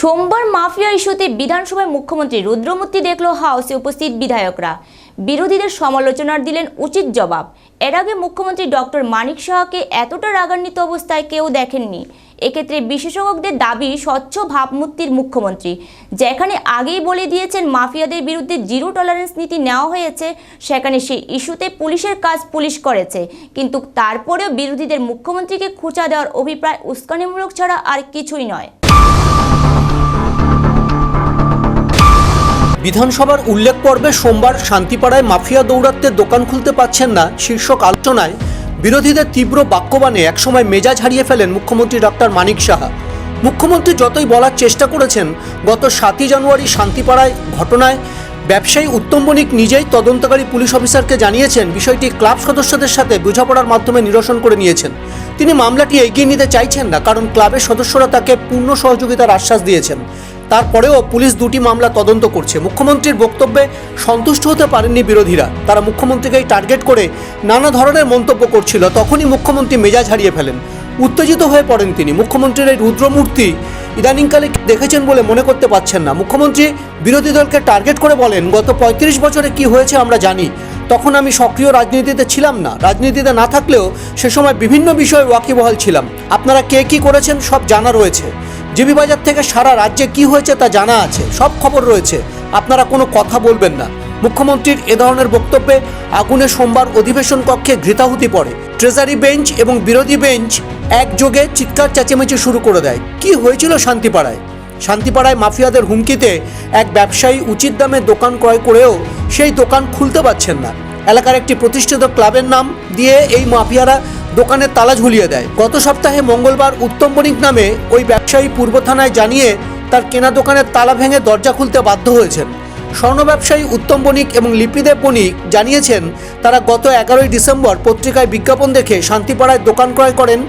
সোমবার মাফিয়া ইস্যুতে বিধানসভায় মুখ্যমন্ত্রী রুদ্রমূর্তি দেখল হাউসে উপস্থিত বিধায়করা। বিরোধীদের সমালোচনার দিলেন উচিত জবাব। এর আগে মুখ্যমন্ত্রী ডক্টর মানিক সাহাকে এতটা রাগান্বিত অবস্থায় কেউ দেখেননি। এক্ষেত্রে বিশেষজ্ঞদের দাবি স্বচ্ছ ভাবমূর্তির মুখ্যমন্ত্রী। যেখানে আগেই বলে দিয়েছেন মাফিয়াদের বিরুদ্ধে জিরো টলারেন্স নীতি নেওয়া হয়েছে, সেখানে সেই ইস্যুতে পুলিশের কাজ পুলিশ করেছে। কিন্তু তারপরেও বিরোধীদের মুখ্যমন্ত্রীকে খুঁচা দেওয়ার অভিপ্রায় উস্কানিমূলক ছাড়া আর কিছুই নয়। বিধানসভার উল্লেখ পর্বে সোমবার শান্তিপাড়ায় মাফিয়া দৌরাত্মের দোকান খুলতে পাচ্ছেন না শীর্ষক আলোচনায়। বিরোধীদের তীব্র বাক্যবাণে একসময় মেজাজ হারিয়ে ফেলেন মুখ্যমন্ত্রী ডক্টর মানিক সাহা। মুখ্যমন্ত্রী যতই বলার চেষ্টা করেছেন, গত সাতই জানুয়ারি শান্তিপাড়ায় ঘটনায় ব্যবসায়ী উত্তম বণিক নিজেই তদন্তকারী পুলিশ অফিসারকে জানিয়েছেন, বিষয়টি ক্লাব সদস্যদের সাথে বোঝাপড়ার মাধ্যমে নিরসন করে নিয়েছেন। তিনি মামলাটি এগিয়ে নিতে চাইছেন না, কারণ ক্লাবের সদস্যরা তাকে পূর্ণ সহযোগিতার আশ্বাস দিয়েছেন। তারপরেও পুলিশ দুটি মামলা তদন্ত করছে। মুখ্যমন্ত্রীর বক্তব্যে সন্তুষ্ট হতে পারেননি বিরোধীরা। তারা মুখ্যমন্ত্রীকেই টার্গেট করে নানা ধরনের মন্তব্য করছিল, তখনই মুখ্যমন্ত্রী মেজাজ হারিয়ে ফেলেন। উত্তেজিত হয়ে পড়েন তিনি। মুখ্যমন্ত্রীর এই রুদ্রমূর্তি ইদানিংকালে দেখেছেন বলে মনে করতে পারছেন না। মুখ্যমন্ত্রী বিরোধী দলকে টার্গেট করে বলেন, গত পঁয়ত্রিশ বছরে কি হয়েছে আমরা জানি। তখন আমি সক্রিয় রাজনীতিতে ছিলাম না। রাজনীতিতে না থাকলেও সে সময় বিভিন্ন বিষয়ে ওয়াকিবহাল ছিলাম। আপনারা কে কি করেছেন সব জানা রয়েছে। জিবি বাজার থেকে সারা রাজ্যে কি হয়েছে তা জানা আছে, সব খবর রয়েছে। আপনারা কোনো কথা বলবেন না। মুখ্যমন্ত্রীর এ ধরনের বক্তব্যে আগুনে সোমবার অধিবেশন কক্ষে ঘৃতাহুতি পড়ে। ট্রেজারি বেঞ্চ এবং বিরোধী বেঞ্চ একযোগে চিৎকার চেঁচেমেচি শুরু করে দেয়। কি হয়েছিল শান্তিপাড়ায়? শান্তিপাড়ায় মাফিয়াদের হুমকিতে এক ব্যবসায়ী উচিত দামে দোকান ক্রয় করেও সেই দোকান খুলতে পারছেন না। এলাকার একটি প্রতিষ্ঠিত ক্লাবের নাম দিয়ে এই মাফিয়ারা দোকানের তালা ঝুলিয়ে দেয়। গত সপ্তাহে মঙ্গলবার উত্তম বণিক নামে ওই ব্যবসায়ী পূর্ব থানায় জানিয়ে তার কেনা দোকানের তালা ভেঙে দরজা খুলতে বাধ্য হয়েছেন। স্বর্ণ ব্যবসায়ী উত্তম বণিক এবং লিপিদেব বণিক জানিয়েছেন, তারা গত এগারোই ডিসেম্বর পত্রিকায় বিজ্ঞাপন দেখে শান্তিপাড়ায় দোকান ক্রয় করেন।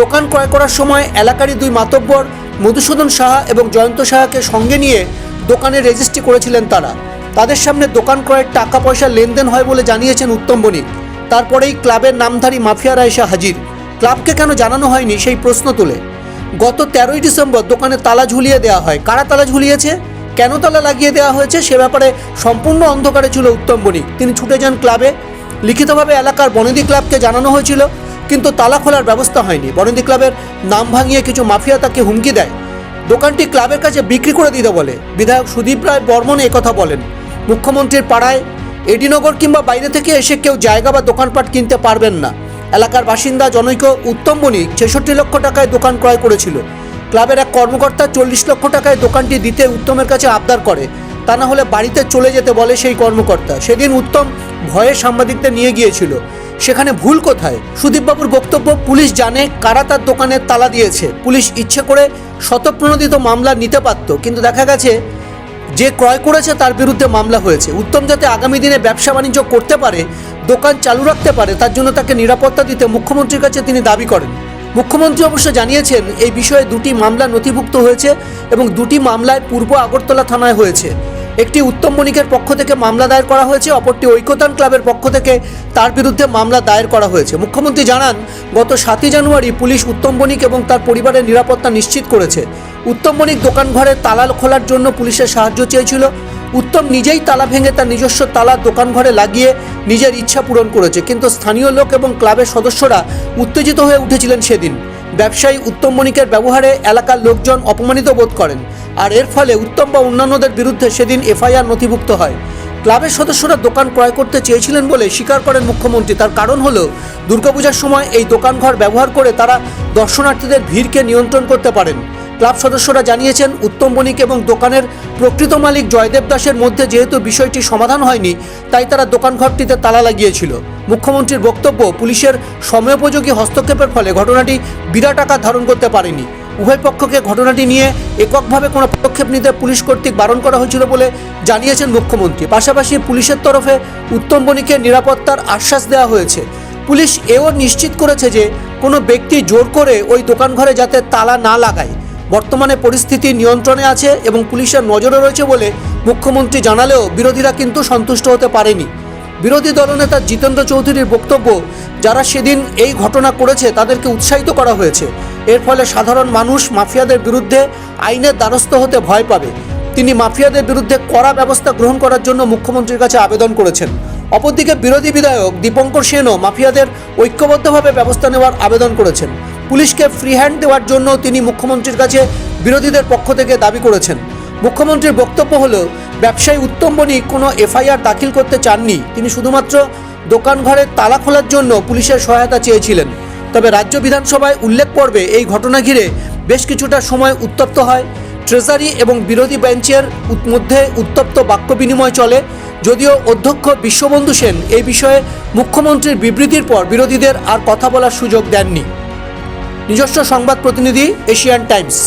দোকান ক্রয় করার সময় এলাকারই দুই মাতব্বর, মধুসূদন সাহা এবং জয়ন্ত সাহাকে সঙ্গে নিয়ে দোকানে রেজিস্ট্রি করেছিলেন তারা। তাদের সামনে দোকান ক্রয়ের টাকা পয়সা লেনদেন হয় বলে জানিয়েছেন উত্তম বণিক তারপরেই ক্লাবের নামধারী মাফিয়ারা এসে হাজির। ক্লাবকে কেন জানানো হয়নি সেই প্রশ্ন তুলে। গত তেরোই ডিসেম্বর দোকানে তালা ঝুলিয়ে দেওয়া হয়। কারা তালা ঝুলিয়েছে? কেন তালা লাগিয়ে দেওয়া হয়েছে? সে ব্যাপারে সম্পূর্ণ অন্ধকারে ছিল উত্তম তিনি ছুটে যান ক্লাবে। লিখিতভাবে এলাকার বনেদি ক্লাবকে জানানো হয়েছিল, কিন্তু তালা খোলার ব্যবস্থা হয়নি। বনেদি ক্লাবের নাম ভাঙিয়ে কিছু মাফিয়া তাকে হুমকি দেয়। দোকানটি ক্লাবের কাছে বিক্রি করে দিতে বলে। বিধায়ক সুদীপ রায় বর্মন একথা বলেন। মুখ্যমন্ত্রীর পাড়ায় এডিনগর কিংবা বাইরে থেকে এসে কেউ জায়গা বা দোকানপাট কিনতে পারবেন না। এলাকার বাসিন্দা জনৈক উত্তম বণিক ছেষট্টি লক্ষ টাকায় দোকান ক্রয় করেছিল। ক্লাবের এক কর্মকর্তা চল্লিশ লক্ষ টাকায় দোকানটি দিতে উত্তমের কাছে আবদার করে। তা না হলে বাড়িতে চলে যেতে বলে সেই কর্মকর্তা। সেদিন উত্তম ভয়ে সাংবাদিকদের নিয়ে গিয়েছিল। সেখানে ভুল কোথায়? সুদীপবাবুর বক্তব্য, পুলিশ জানে কারা তার দোকানের তালা দিয়েছে। পুলিশ ইচ্ছে করে শতপ্রণোদিত মামলা নিতে পারত, কিন্তু দেখা গেছে যে ক্রয় করেছে তার বিরুদ্ধে মামলা হয়েছে। উত্তম যাতে আগামী দিনে ব্যবসা বাণিজ্য করতে পারে, দোকান চালু রাখতে পারে, তার জন্য তাকে নিরাপত্তা দিতে মুখ্যমন্ত্রীর কাছে তিনি দাবি করেন। মুখ্যমন্ত্রী অবশ্য জানিয়েছেন, এই বিষয়ে দুটি মামলা নথিভুক্ত হয়েছে এবং দুটি মামলায় পূর্ব আগরতলা থানায় হয়েছে। একটি উত্তম বণিকের পক্ষ থেকে মামলা দায়ের করা হয়েছে, অপরটি ঐক্যতান ক্লাবের পক্ষ থেকে তার বিরুদ্ধে মামলা দায়ের করা হয়েছে। মুখ্যমন্ত্রী জানান, গত সাতই জানুয়ারি পুলিশ উত্তম বণিক এবং তার পরিবারের নিরাপত্তা নিশ্চিত করেছে। উত্তম বণিক দোকান ঘরে তালা খোলার জন্য পুলিশের সাহায্য চেয়েছিল। উত্তম নিজেই তালা ভেঙে তার নিজস্ব তালা দোকান ঘরে লাগিয়ে নিজের ইচ্ছা পূরণ করেছে। কিন্তু স্থানীয় লোক এবং ক্লাবের সদস্যরা উত্তেজিত হয়ে উঠেছিলেন সেদিন। ব্যবসায়ী উত্তম বণিকের ব্যবহারে এলাকার লোকজন অপমানিত বোধ করেন। আর এর ফলে উত্তম বা অন্যান্যদের বিরুদ্ধে সেদিন এফআইআর নথিভুক্ত হয়। ক্লাবের সদস্যরা দোকান ক্রয় করতে চেয়েছিলেন বলে স্বীকার করেন মুখ্যমন্ত্রী। তার কারণ হলো, দুর্গাপূজার সময় এই দোকানঘর ব্যবহার করে তারা দর্শনার্থীদের ভিড়কে নিয়ন্ত্রণ করতে পারেন। ক্লাব সদস্যরা জানিয়েছেন, উত্তম বণিক এবং দোকানের প্রকৃত মালিক জয়দেব দাসের মধ্যে যেহেতু বিষয়টি সমাধান হয়নি, তাই তারা দোকানঘরটিতে তালা লাগিয়েছিল। মুখ্যমন্ত্রীর বক্তব্য, পুলিশের সময়োপযোগী হস্তক্ষেপের ফলে ঘটনাটি বিরাট আকার ধারণ করতে পারেনি। উভয় পক্ষকে ঘটনাটি নিয়ে এককভাবে কোনো পদক্ষেপ নিতে পুলিশ কর্তৃক বারণ করা হয়েছিল বলে জানিয়েছেন মুখ্যমন্ত্রী। পাশাপাশি পুলিশের তরফে উত্তম বণিকের নিরাপত্তার আশ্বাস দেওয়া হয়েছে। পুলিশ এও নিশ্চিত করেছে যে কোনো ব্যক্তি জোর করে ওই দোকানঘরে যাতে তালা না লাগায়। বর্তমানে পরিস্থিতি নিয়ন্ত্রণে আছে এবং পুলিশের নজরে রয়েছে বলে মুখ্যমন্ত্রী জানালেও বিরোধীরা কিন্তু সন্তুষ্ট হতে পারেনি। বিরোধী দলনেতা জিতেন্দ্র চৌধুরীর বক্তব্য, যারা সেদিন এই ঘটনা করেছে তাদেরকে উৎসাহিত করা হয়েছে। এর ফলে সাধারণ মানুষ মাফিয়াদের বিরুদ্ধে আইনের দ্বারস্থ হতে ভয় পাবে। তিনি মাফিয়াদের বিরুদ্ধে কড়া ব্যবস্থা গ্রহণ করার জন্য মুখ্যমন্ত্রীর কাছে আবেদন করেছেন। অপরদিকে বিরোধী বিধায়ক দীপঙ্কর সেনও মাফিয়াদের ঐক্যবদ্ধভাবে ব্যবস্থা নেওয়ার আবেদন করেছেন। পুলিশকে ফ্রি হ্যান্ড দেওয়ার জন্য তিনি মুখ্যমন্ত্রীর কাছে বিরোধীদের পক্ষ থেকে দাবি করেছেন। মুখ্যমন্ত্রীর বক্তব্য হলো, ব্যবসায়ী উত্তম বণিক কোনো এফআইআর দাখিল করতে চাননি। তিনি শুধুমাত্র দোকান ঘরে তালা খোলার জন্য পুলিশের সহায়তা চেয়েছিলেন। তবে রাজ্য বিধানসভায় উল্লেখ পর্বে এই ঘটনা ঘিরে বেশ কিছুটা সময় উত্তপ্ত হয়। ট্রেজারি এবং বিরোধী বেঞ্চের মধ্যে উত্তপ্ত বাক্য বিনিময় চলে। যদিও অধ্যক্ষ বিশ্ববন্ধু সেন এই বিষয়ে মুখ্যমন্ত্রীর বিবৃতির পর বিরোধীদের আর কথা বলার সুযোগ দেননি। নিজস্ব সংবাদ প্রতিনিধি এশিয়ান টাইমস।